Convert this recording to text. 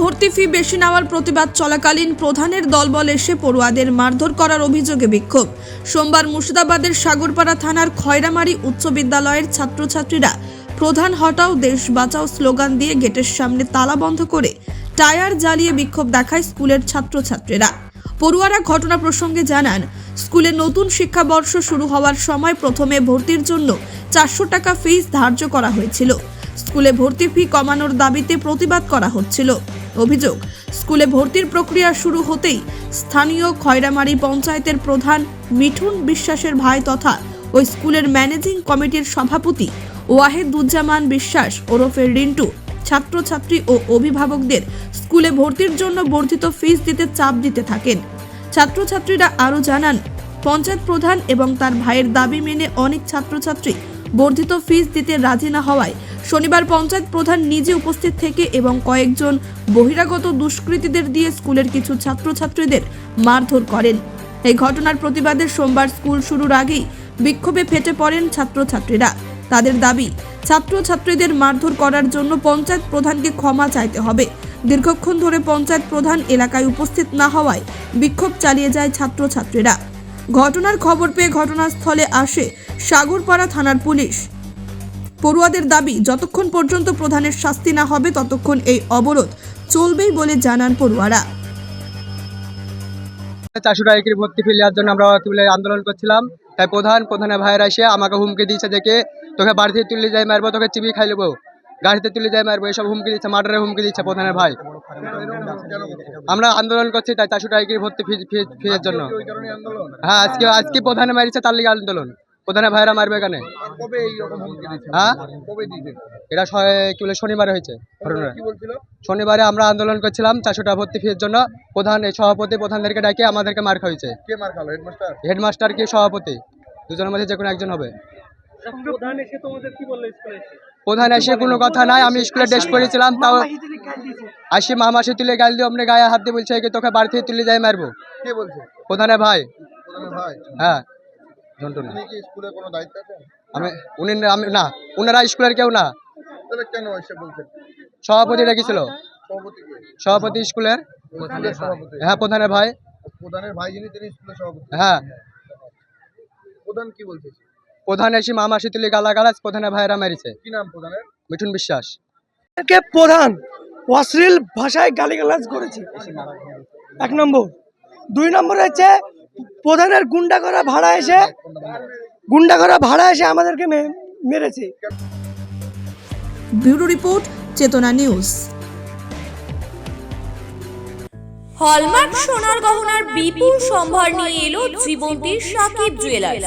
ভর্তি ফি বেশি নেওয়ার প্রতিবাদ চলাকালীন প্রধানের দলবল এসে পড়ুয়াদের মারধর করার অভিযোগে বিক্ষোভ। সোমবার মুর্শিদাবাদের সাগরপাড়া থানার খয়রামারি উচ্চ বিদ্যালয়ের ছাত্রছাত্রীরা, প্রধান, হটাও, দেশ বাঁচাও স্লোগান দিয়ে গেটের সামনে তালা বন্ধ করে টায়ার জ্বালিয়ে বিক্ষোভ দেখায় স্কুলের ছাত্রছাত্রীরা। পড়ুয়ারা ঘটনা প্রসঙ্গে জানান, স্কুলে নতুন শিক্ষাবর্ষ শুরু হওয়ার সময় প্রথমে ভর্তির জন্য চারশো টাকা ফিস ধার্য করা হয়েছিল। স্কুলে ভর্তি ফি কমানোর দাবিতে প্রতিবাদ করা হচ্ছিল। অভিযোগ, স্কুলে ভর্তির প্রক্রিয়া শুরু হতেই স্থানীয় খয়রামারি পঞ্চায়েতের প্রধান মিঠুন বিশ্বাসের ভাই তথা ওই স্কুলের ম্যানেজিং কমিটির সভাপতি ওয়াহেদুজ্জামান বিশ্বাস ওরফে রিন্টু, ছাত্রছাত্রী ও অভিভাবকদের স্কুলে ভর্তির জন্য বর্ধিত ফিস দিতে চাপ দিতে থাকেন। ছাত্রছাত্রীরা আরও জানান, পঞ্চায়েত প্রধান এবং তার ভাইয়ের দাবি মেনে অনেক ছাত্রছাত্রী বর্ধিত ফিস দিতে রাজি না হওয়ায় শনিবার পঞ্চায়েত প্রধান নিজে উপস্থিত থেকে এবং কয়েকজন বহিরাগত দুষ্কৃতীদের দিয়ে স্কুলের কিছু ছাত্রছাত্রীদের মারধর করেন। এই ঘটনার প্রতিবাদে সোমবার স্কুল শুরুর আগেই বিক্ষোভে ফেটে পড়েন ছাত্রছাত্রীরা। তাদের দাবি, ছাত্রছাত্রীদের মারধর করার জন্য পঞ্চায়েত প্রধানকে ক্ষমা চাইতে হবে। দীর্ঘক্ষণ ধরে পঞ্চায়েত প্রধান এলাকায় উপস্থিত না হওয়ায় বিক্ষোভ চালিয়ে যায় ছাত্রছাত্রীরা। ঘটনার খবর পেয়ে ঘটনাস্থলে আসে সাগরপাড়া থানার পুলিশ। পড়ুয়াদের দাবি, যতক্ষণ পর্যন্ত প্রধানের শাস্তি না হবে, ততক্ষণ এই অবরোধ চলবেই বলে জানান পড়ুয়ারা। চারশো টাকা ভর্তি ফি নেওয়ার জন্য আমরা আন্দোলন করছিলাম। তাই প্রধান, প্রধানের ভাইয়েরা এসে আমাকে হুমকি দিয়েছে দেখে তোকে বাড়ি থেকে তুলে যাই মারবো, তোকে চিবি খাই নেব। গাড়িতে তুলে যাই মারবো এসব হুমকি দিচ্ছে মার্ডারের হুমকি দিচ্ছে প্রধানের ভাই। আমরা আন্দোলন করছি তাই চারশো টাকা করে ভর্তি ফি ফি- ফিয়ের জন্য। হ্যাঁ আজকে আজকে প্রধানে মারিছে তার লিগে আন্দোলন। প্রধানের ভাইরা মারবে এখানে। কবে এই রকম হুমকি দিচ্ছে হ্যাঁ? এটা কি বলে শনিবারে হয়েছে ঘটনা কি বলছিল শনিবারে আমরা আন্দোলন করছিলাম চারশো টাকা ভর্তি ফিয়ের জন্য। প্রধান এই সভাপতি প্রধানদেরকে ডাকে আমাদেরকে মার খালো হেডমাস্টার? হেডমাস্টার কি সভাপতি? দুজনের মধ্যে যে কোনো একজন হবে। প্রধান এসে? কোনো কথা নাই আমি স্কুলে ড্রেস পরেছিলাম তাও আসি মামাসি তুলে গাল দিয়ে আপনি গায়ে হাত দিয়ে বলছে কি তোকে বাড়ি থেকে তুলে যাই মারবো। কে বলছে? প্রধানের ভাই। হ্যাঁ আমি উনি না- আমি না ওনারা স্কুলের কেউ না। এসে সভাপতি রেখেছিল সভাপতি স্কুলের। স্কুলের হ্যাঁ প্রধানের ভাই। প্রধানের ভাই যিনি তিনি স্কুলের সভাপতি। হ্যাঁ। প্রধান কি বলছে? প্রধান এসে মামাসি তুলে গালা গালাজ প্রধানের ভাইরা মেরেছে। কি নাম প্রধানের? মিঠুন বিশ্বাস। কে প্রধান? অশ্লীল ভাষায় গালিগালাজ করেছে। এক নম্বর। দুই নম্বর হচ্ছে প্রধানের গুন্ডা করা ভাড়া এসে গুন্ডা করা ভাড়া এসে আমাদেরকে মেরেছে। Bureau report Chetana news. Hallmark সোনার গহনার বিপুল সম্ভার নিয়ে এলো জীবন্তীর সাকিব জুয়েলার্স।